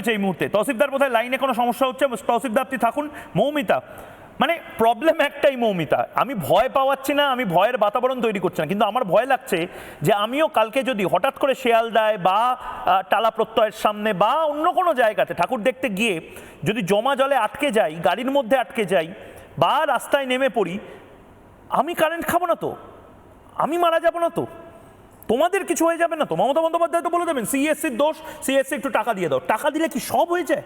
রয়েছে এই মুহূর্তে। তহসিলদার বোধহয় লাইনে কোনো সমস্যা হচ্ছে? তহসিলদার আপনি থাকুন। মৌমিতা মানে প্রবলেম একটাই মৌমিতা। আমি ভয় পাওয়াচ্ছি না, আমি ভয়ের বাতাবরণ তৈরি করছি না। কিন্তু আমার ভয় লাগছে যে আমিও কালকে যদি হঠাৎ করে শেয়ালদায় বা টালা প্রত্যয়ের সামনে বা অন্য কোনো জায়গাতে ঠাকুর দেখতে গিয়ে যদি জমা জলে আটকে যাই, গাড়ির মধ্যে আটকে যাই বা রাস্তায় নেমে পড়ি, আমি কারেন্ট খাব না তো? আমি মারা যাব না তো? তোমাদের কিছু হয়ে যাবে না। তো মমতা বন্দ্যোপাধ্যায় তো বলে দেবেন সিএসসির দোষ সিএসসি একটু টাকা দিয়ে দাও। টাকা দিলে কি সব হয়ে যায়?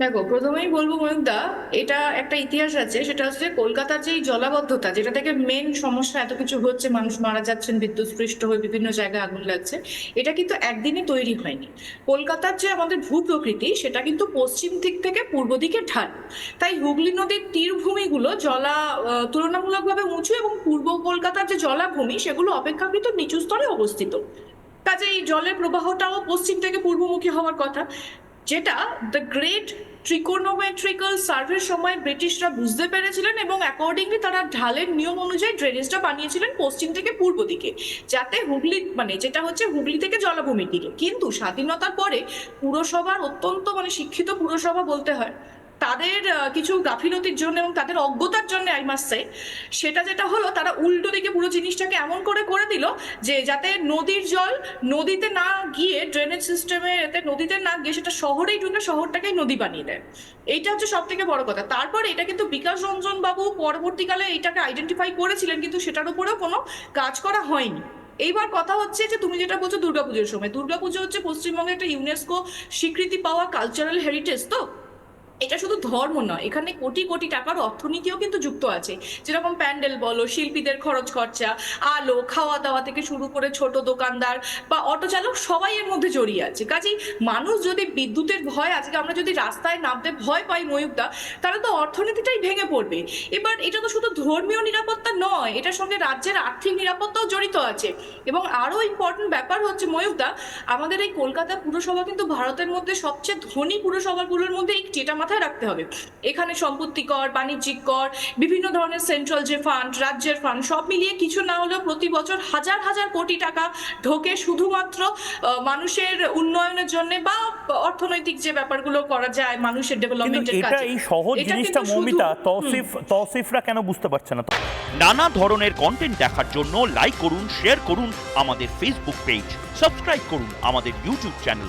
দেখো, প্রথমেই বলব ময়ূকদা এটা একটা ইতিহাস আছে, সেটা হচ্ছে কলকাতার যে জলাবদ্ধতা, যেটা থেকে মেন সমস্যা এত কিছু হচ্ছে, মানুষ মারা যাচ্ছেন, বিদ্যুৎস্পৃষ্ট হয়ে বিভিন্ন জায়গায় আগুন লাগছে, এটা কিন্তু একদিনে তৈরি হয়নি। কলকাতার যে আমাদের ভূ প্রকৃতি সেটা কিন্তু পশ্চিম দিক থেকে পূর্ব দিকে ঢাল। তাই হুগলি নদীর তীরভূমিগুলো জলা তুলনামূলকভাবে উঁচু এবং পূর্ব কলকাতার যে জলাভূমি, সেগুলো অপেক্ষাকৃত নিচু স্তরে অবস্থিত। কাজে এই জলের প্রবাহটাও পশ্চিম থেকে পূর্বমুখী হওয়ার কথা। যেটা দ্য গ্রেট ট্রিকোনোমেট্রিক্যাল সার্ভের সময় ব্রিটিশরা বুঝতে পেরেছিলেন এবং অ্যাকর্ডিংলি তারা ঢালের নিয়ম অনুযায়ী ড্রেনেজটা বানিয়েছিলেন পশ্চিম থেকে পূর্ব দিকে, যাতে হুগলি মানে যেটা হচ্ছে হুগলি থেকে জলাভূমির দিকে। কিন্তু স্বাধীনতার পরে পুরসভার অত্যন্ত মানে শিক্ষিত পুরসভা বলতে হয়। তাদের কিছু গাফিলতির জন্য এবং তাদের অজ্ঞতার জন্য আই মাস্ট সে সেটা যেটা হলো, তারা উল্টো দিকে পুরো জিনিসটাকে এমন করে করে দিল যে যাতে নদীর জল নদীতে না গিয়ে ড্রেনেজ সিস্টেমে এতে নদীতে না গিয়ে সেটা শহরেই ঢুকে শহরটাকেই নদী বানিয়ে দেয়। এইটা হচ্ছে সব থেকে বড় কথা। তারপরে এটা কিন্তু বিকাশ রঞ্জন বাবু পরবর্তীকালে এটাকে আইডেন্টিফাই করেছিলেন, কিন্তু সেটার উপরেও কোনো কাজ করা হয়নি। এইবার কথা হচ্ছে যে তুমি যেটা বলছো দুর্গাপুজোর সময়, দুর্গাপুজো হচ্ছে পশ্চিমবঙ্গে একটা ইউনেস্কো স্বীকৃতি পাওয়া কালচারাল হেরিটেজ তো? এটা শুধু ধর্ম নয়, এখানে কোটি কোটি টাকার অর্থনীতিও কিন্তু যুক্ত আছে। যেরকম প্যান্ডেল বলো, শিল্পীদের খরচ খরচা, আলো, খাওয়া দাওয়া থেকে শুরু করে ছোট দোকানদার বা অটো চালক সবাই এর মধ্যে জড়িয়ে আছে। কাজেই মানুষ যদি বিদ্যুতের ভয়, আজকে আমরা যদি রাস্তায় নামতে ভয় পাই ময়ূকদা তাহলে তো অর্থনীতিটাই ভেঙে পড়বে। এবার এটা তো শুধু ধর্মীয় নিরাপত্তা নয়, এটার সঙ্গে রাজ্যের আর্থিক নিরাপত্তাও জড়িত আছে। এবং আরও ইম্পর্টেন্ট ব্যাপার হচ্ছে ময়ূকদা আমাদের এই কলকাতা পুরসভা কিন্তু ভারতের মধ্যে সবচেয়ে ধনী পুরসভাগুলোর মধ্যে একটি। এটা মাথায় রাখতে হবে। এখানে সম্পত্তি কর বাণিজ্যিক কর বিভিন্ন ধরনের সেন্ট্রাল যে ফান্ড রাজ্যের ফান্ড সব মিলিয়ে কিছু না হলেও প্রতি বছর হাজার হাজার কোটি টাকা ঢোকে শুধুমাত্র মানুষের উন্নয়নের জন্য বা অর্থনৈতিক যে ব্যাপারগুলো করা যায় মানুষের ডেভেলপমেন্টের এটা কাজে। এই সহজ জিনিসটা মৌমিতা হুম। তহসিফ তহসিফরা কেন বুঝতে পারছে না? নানা ধরনের কন্টেন্ট দেখার জন্য লাইক করুন শেয়ার করুন আমাদের ফেসবুক পেজ সাবস্ক্রাইব করুন আমাদের ইউটিউব চ্যানেল